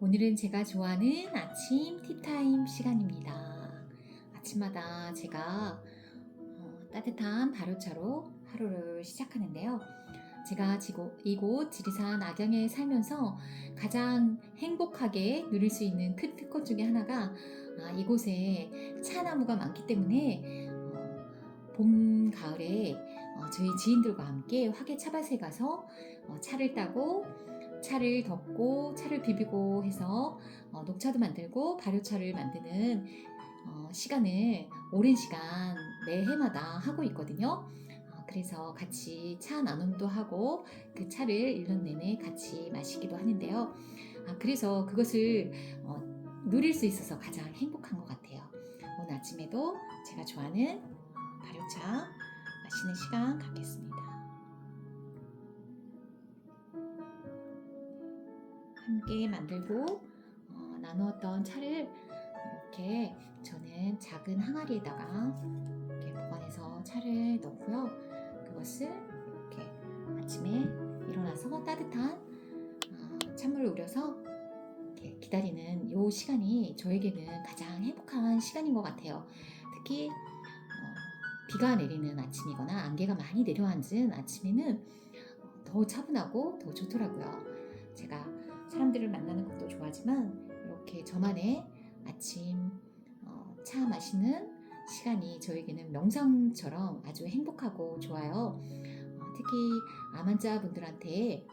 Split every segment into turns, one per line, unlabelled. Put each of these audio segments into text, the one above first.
오늘은 제가 좋아하는 아침 티타임 시간입니다. 아침마다 제가 어, 따뜻한 발효차로 하루를 시작하는데요. 제가 이곳 지리산 악양에 살면서 가장 행복하게 누릴 수 있는 큰 특권 중에 하나가 아, 이곳에 차나무가 많기 때문에 어, 봄, 가을에 어, 저희 지인들과 함께 화계 차밭에 가서 어, 차를 따고 차를 덮고 차를 비비고 해서 어, 녹차도 만들고 발효차를 만드는 어, 시간을 오랜 시간 매 해마다 하고 있거든요. 어, 그래서 같이 차 나눔도 하고 그 차를 1년 내내 같이 마시기도 하는데요. 아, 그래서 그것을 어, 누릴 수 있어서 가장 행복한 것 같아요. 오늘 아침에도 제가 좋아하는 발효차 마시는 시간 갖겠습니다. 함께 만들고 어, 나누었던 차를 이렇게 저는 작은 항아리에다가 이렇게 보관해서 차를 넣고요. 그것을 이렇게 아침에 일어나서 따뜻한 어, 찬물을 우려서 이렇게 기다리는 이 시간이 저에게는 가장 행복한 시간인 것 같아요. 특히 어, 비가 내리는 아침이거나 안개가 많이 내려앉은 아침에는 더 차분하고 더 좋더라고요. 제가 사람들을 만나는 것도 좋아하지만 이렇게 저만의 아침 어, 차 마시는 시간이 저에게는 명상처럼 아주 행복하고 좋아요. 어, 특히 암 환자 분들한테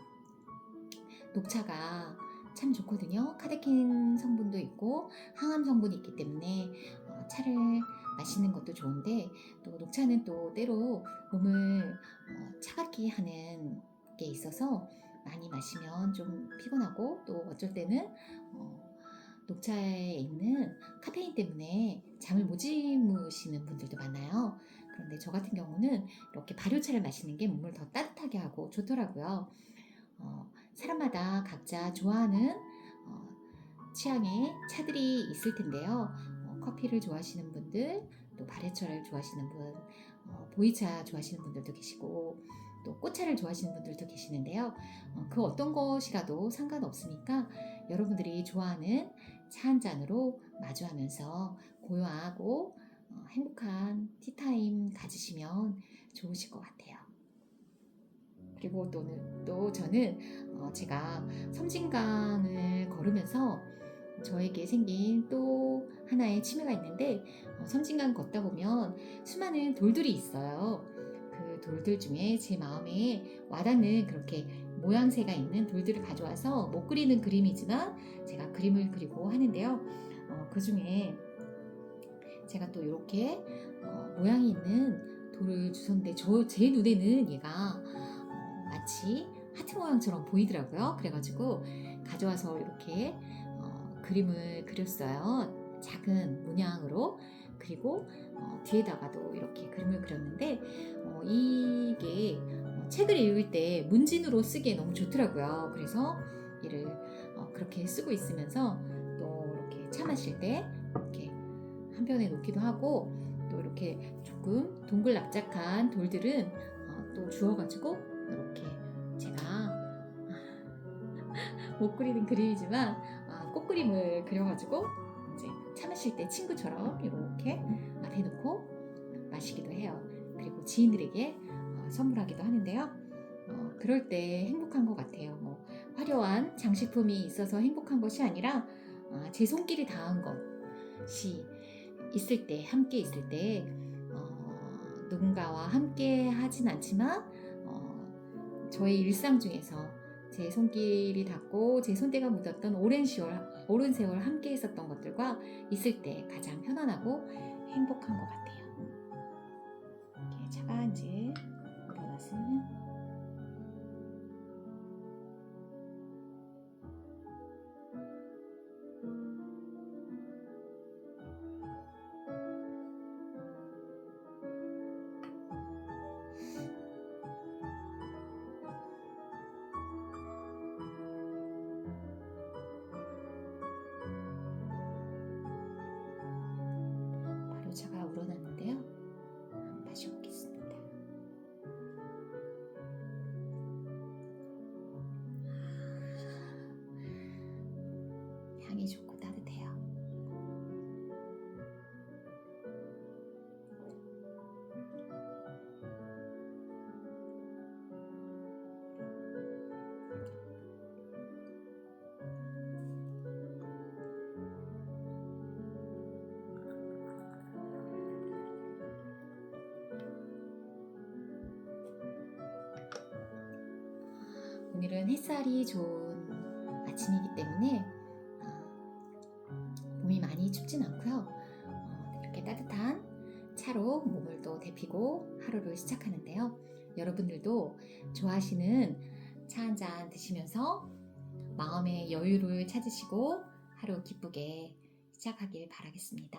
녹차가 참 좋거든요. 카테킨 성분도 있고 항암 성분이 있기 때문에 어, 차를 마시는 것도 좋은데 또 녹차는 또 때로 몸을 어, 차갑게 하는 게 있어서 많이 마시면 좀 피곤하고 또 어쩔 때는 어, 녹차에 있는 카페인 때문에 잠을 못 주무시는 분들도 많아요. 그런데 저 같은 경우는 이렇게 발효차를 마시는 게 몸을 더 따뜻하게 하고 좋더라고요. 어, 사람마다 각자 좋아하는 어, 취향의 차들이 있을 텐데요. 어, 커피를 좋아하시는 분들, 또 발효차를 좋아하시는 분, 어, 보이차 좋아하시는 분들도 계시고, 또 꽃차를 좋아하시는 분들도 계시는데요. 어, 그 어떤 것이라도 상관없으니까 여러분들이 좋아하는 차 한 잔으로 마주하면서 고요하고 어, 행복한 티타임 가지시면 좋으실 것 같아요. 그리고 또는 또 저는 어, 제가 섬진강을 걸으면서 저에게 생긴 또 하나의 취미가 있는데 어, 섬진강 걷다 보면 수많은 돌들이 있어요. 그 돌들 중에 제 마음에 와닿는 그렇게 모양새가 있는 돌들을 가져와서 못 그리는 그림이지만 제가 그림을 그리고 하는데요. 어, 그 중에 제가 또 이렇게 어, 모양이 있는 돌을 주셨는데 저 제 눈에는 얘가 어, 마치 하트 모양처럼 보이더라고요. 그래가지고 가져와서 이렇게 어, 그림을 그렸어요. 작은 문양으로 그리고 어, 뒤에다가도 이렇게 그림을 그렸는데 어, 이게 어, 책을 읽을 때 문진으로 쓰기에 너무 좋더라고요. 그래서 얘를 어, 그렇게 쓰고 있으면서 또 이렇게 차 마실 때 이렇게 한 편에 놓기도 하고 또 이렇게 조금 동글납작한 돌들은 어, 또 주워가지고 이렇게 제가 못 그리는 그림이지만 아, 꽃그림을 그려가지고 마실 때 친구처럼 이렇게 앞에 놓고 마시기도 해요. 그리고 지인들에게 어, 선물하기도 하는데요. 어, 그럴 때 행복한 것 같아요. 뭐 화려한 장식품이 있어서 행복한 것이 아니라 어, 제 손길이 닿은 것이 있을 때, 함께 있을 때 어, 누군가와 함께 하진 않지만 어, 저의 일상 중에서 제 손길이 닿고 제 손때가 묻었던 오랜 세월, 오랜 세월 함께 있었던 것들과 있을 때 가장 편안하고 행복한 것 같아요. 이렇게 차가 이제 일어났으면 오늘은 햇살이 좋은 아침이기 때문에 어, 몸이 많이 춥진 않고요. 어, 이렇게 따뜻한 차로 몸을 또 데피고 하루를 시작하는데요. 여러분들도 좋아하시는 차 한 잔 드시면서 마음의 여유를 찾으시고 하루 기쁘게 시작하길 바라겠습니다.